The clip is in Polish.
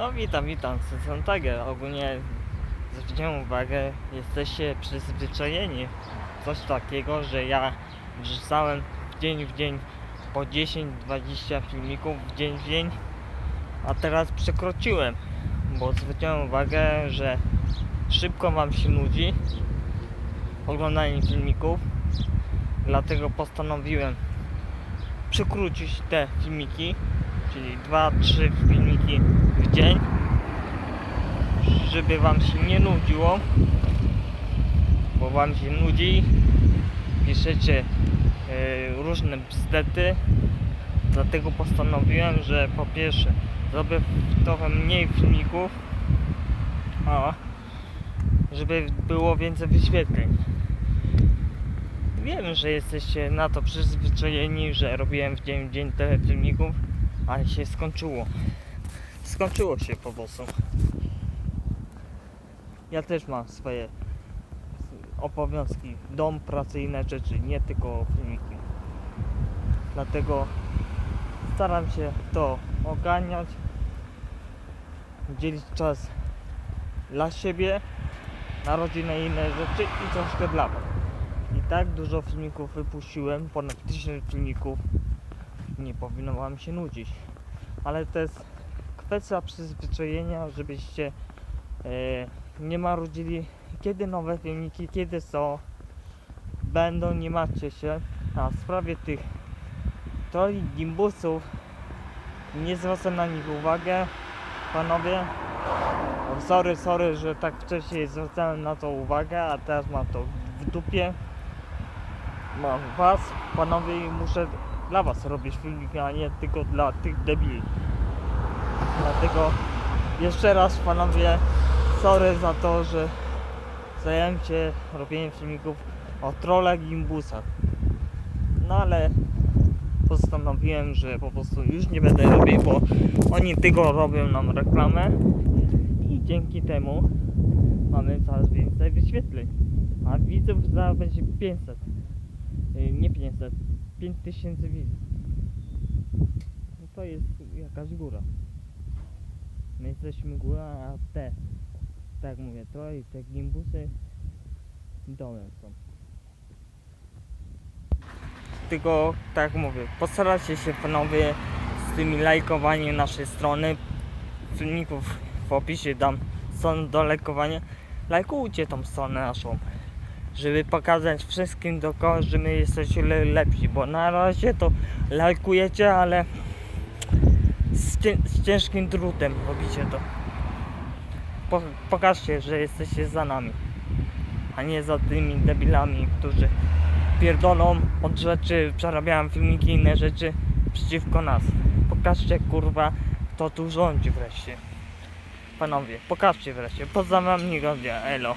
No witam, witam, Sensor Tiger. Ogólnie zwróciłem uwagę, jesteście przyzwyczajeni. Coś takiego, że ja wrzucałem w dzień w dzień po 10-20 filmików w dzień w dzień, a teraz przekroczyłem, bo zwróciłem uwagę, że szybko wam się nudzi oglądanie filmików, dlatego postanowiłem przekrócić te filmiki, czyli 2-3 filmiki w dzień, żeby wam się nie nudziło, bo wam się nudzi, piszecie e, różne bzdety, dlatego postanowiłem, że po pierwsze zrobię trochę mniej filmików, a żeby było więcej wyświetleń. Wiem, że jesteście na to przyzwyczajeni, że robiłem w dzień w dzień tyle filmików, ale się skończyło. Skończyło się po prostu. Ja też mam swoje obowiązki, dom, pracę i inne rzeczy, nie tylko filmiki. Dlatego staram się to ogarniać, dzielić czas dla siebie, na rodzinę i inne rzeczy i troszkę dla was. I tak dużo filmików wypuściłem, ponad 1000 filmików. Nie powinno wam się nudzić. Ale to jest kwestia przyzwyczajenia, żebyście e, nie marudzili kiedy nowe filmiki, kiedy są, będą, nie martwcie się. A w sprawie tych troli gimbusów nie zwracam na nich uwagę, panowie. O, sorry, sorry, że tak wcześniej zwracałem na to uwagę, a teraz mam to w dupie. Mam was, panowie, i muszę dla was robić filmiki, a nie tylko dla tych debili. Dlatego jeszcze raz, panowie, sorry za to, że zająłem się robieniem filmików o trolach i imbusach. No ale postanowiłem, że po prostu już nie będę robił, bo oni tylko robią nam reklamę i dzięki temu mamy coraz więcej wyświetleń. A widzów zaraz będzie 500. Y, Nie 500, 5000 widzów. No to jest jakaś góra. My jesteśmy góra, a te, tak mówię, to i te gimbusy dołem są. Tylko, tak mówię, postarajcie się panowie z tymi lajkowaniem naszej strony. Filmików w opisie dam stronę do lajkowania. Lajkujcie tą stronę naszą żeby pokazać wszystkim dookoła, że my jesteśmy le- lepsi, bo na razie to lajkujecie, ale z, cię- z ciężkim drutem robicie to. Po, pokażcie, że jesteście za nami, a nie za tymi debilami, którzy pierdolą od rzeczy, przerabiają filmiki i inne rzeczy przeciwko nas. Pokażcie kurwa, kto tu rządzi wreszcie. Panowie, pokażcie wreszcie. Pozdrawiam, Nigodia, elo.